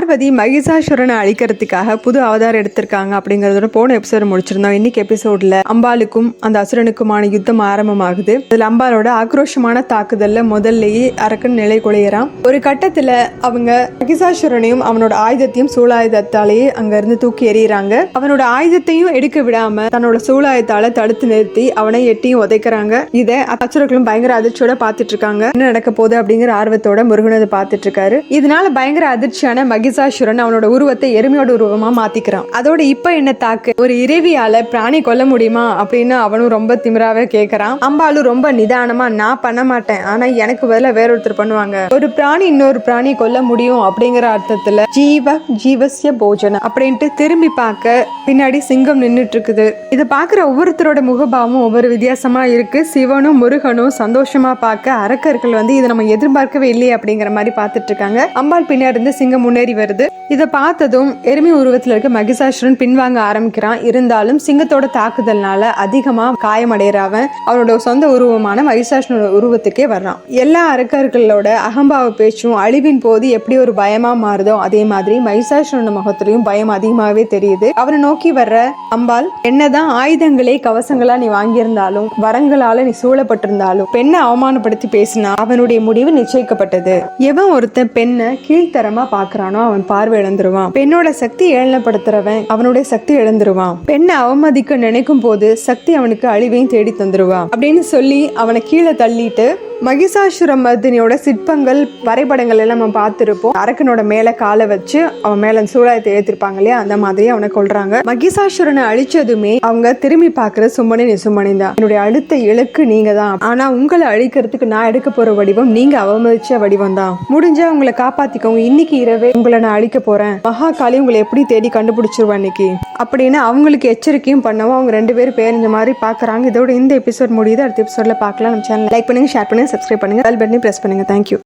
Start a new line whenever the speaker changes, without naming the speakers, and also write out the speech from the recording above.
பார்வதி மகிஷாசுரனை அழிக்கிறதுக்காக புது அவதாரம் எடுத்திருக்காங்க அப்படிங்கறதோட போன எபிசோடு முடிச்சிருந்தோம். இன்னைக்கு எபிசோட்ல அம்பாளுக்கும் அந்த அசுரனுக்குமான யுத்தம் ஆரம்பமாகுது. இதுல அம்பாலோட ஆக்ரோஷமான தாக்குதல்ல முதல்லயே அரக்கன் நிலை குலையறான். ஒரு கட்டத்துல அவங்க மகிஷாசுரனையும் அவனோட ஆயுதத்தையும் சூழாயுதத்தாலேயே அங்க இருந்து தூக்கி எறியறாங்க அவனோட ஆயுதத்தையும் எடுக்க விடாம தன்னோட சூலாயுதத்தால தடுத்து நிறுத்தி அவனை எட்டியும் உதைக்கிறாங்க. இதை அசுரர்களும் பயங்கர அதிர்ச்சியோட பாத்துட்டு இருக்காங்க. என்ன நடக்க போகுது அப்படிங்கிற ஆர்வத்தோட முருகன் அதை பார்த்துட்டு இருக்காரு. இதனால பயங்கர அதிர்ச்சியான மகி மகிஷாசுரன் அவனோட உருவத்தை எருமையோட உருவமா மாத்திக்கிறான். அதோட இப்ப என்ன தாக்கு? ஒரு இறைவியால பிராணி கொல்ல முடியுமா? அப்படின்னு அவனும் ரொம்ப திமிராவே கேக்குறான். அம்பாலும் ரொம்ப நிதானமா நான் பண்ண மாட்டேன். ஆனா எனக்கு பதிலா வேற ஒருத்தர் பண்ணுவாங்க. ஒரு பிராணி இன்னொரு பிராணி கொல்ல முடியும் அப்படிங்கிற அர்த்தத்துல ஜீவ ஜீவசிய போஜனம் அப்படின்ட்டு திரும்பி பார்க்க பின்னாடி சிங்கம் நின்னுட்டு இருக்குது இதை பார்க்குற ஒவ்வொருத்தரோட முகபாவமும் ஒவ்வொரு வித்தியாசமா இருக்கு. சிவனும் முருகனும் சந்தோஷமா பார்க்க அரக்கர்கள் வந்து இதை நம்ம எதிர்பார்க்கவே இல்லையே அப்படிங்கிற மாதிரி பார்த்துட்டு இருக்காங்க அம்பாள் பின்னாடி இருந்து சிங்கம் முன்னேறி வருது. இதை பார்த்ததும் எருமை உருவத்தில் இருக்க மகிஷாசுரன் பின்வாங்க ஆரம்பிக்கிறான். இருந்தாலும் சிங்கத்தோட தாக்குதல்னால அதிகமா காயமடைகிறாவன் அவனோட சொந்த உருவமான மகிஷாசுரனோட உருவத்துக்கே வர்றான். எல்லா அரக்கர்களோட அகம்பாவ பேச்சும் அழிவின் போது எப்படி ஒரு பயமா மாறுதோ அதே மாதிரி மகிஷாசுரனோட முகத்திலையும் பயம் அதிகமாகவே தெரியுது. அவனை நோக்கி வர்ற அம்பாள் என்னதான் ஆயுதங்களே கவசங்களா நீ வாங்கியிருந்தாலும் வரங்களால நீ சூழப்பட்டிருந்தாலும் பெண்ணை அவமானப்படுத்தி பேசினா அவனுடைய முடிவு நிச்சயிக்கப்பட்டது. எவன் ஒருத்தன் பெண்ணை கீழ்த்தரமா பாக்குறானோ அவன் பார்வை இழந்துருவான். பெண்ணோட சக்தி ஏளனப்படுத்துறவன் அவனுடைய சக்தி இழந்துருவான். பெண்ணை அவமதிக்க நினைக்கும் போது சக்தி அவனுக்கு அழிவையும் தேடி தந்துருவான் அப்படின்னு சொல்லி அவனை கீழே தள்ளிட்டு மகிஷாசுரமர்தினியோட சிற்பங்கள் வரைபடங்கள் எல்லாம் நம்ம பார்த்துருப்போம். அரக்கனோட மேல காலை வச்சு அவன் மேல சூழாயத்தை ஏத்திருப்பாங்க இல்லையா? அந்த மாதிரி அவனை கொள்றாங்க மகிஷாசுரனை அழிச்சதுமே அவங்க திரும்பி பார்க்கற சும்மனி நிசும்மனி தான். என்னுடைய அடுத்த இலக்கு நீங்க தான். ஆனா உங்களை அழிக்கிறதுக்கு நான் எடுக்க போற வடிவம் நீங்க அவமதிச்ச வடிவம் தான். முடிஞ்சா உங்களை காப்பாத்திக்கோங்க. இன்னைக்கு இரவே உங்களை நான் அழிக்க போறேன். மகாகாளி உங்களை எப்படி தேடி கண்டுபிடிச்சிருவா இன்னைக்கு? அப்படின்னு அவங்களுக்கு எச்சரிக்கையும் பண்ணவும் அவங்க ரெண்டு பேரும் பேரஞ்ச மாதிரி பார்க்குறாங்க. இதோட இந்த எபிசோட் முடியுது. அடுத்த எபிசோட்ல பார்க்கலாம் நம்ம சேனல் லைக் பண்ணுங்க ஷேர் பண்ணுங்க சப்ஸ்கிரைப் பண்ணுங்க. பெல் பட்டனையும் ப்ரெஸ் பண்ணுங்க. Thank you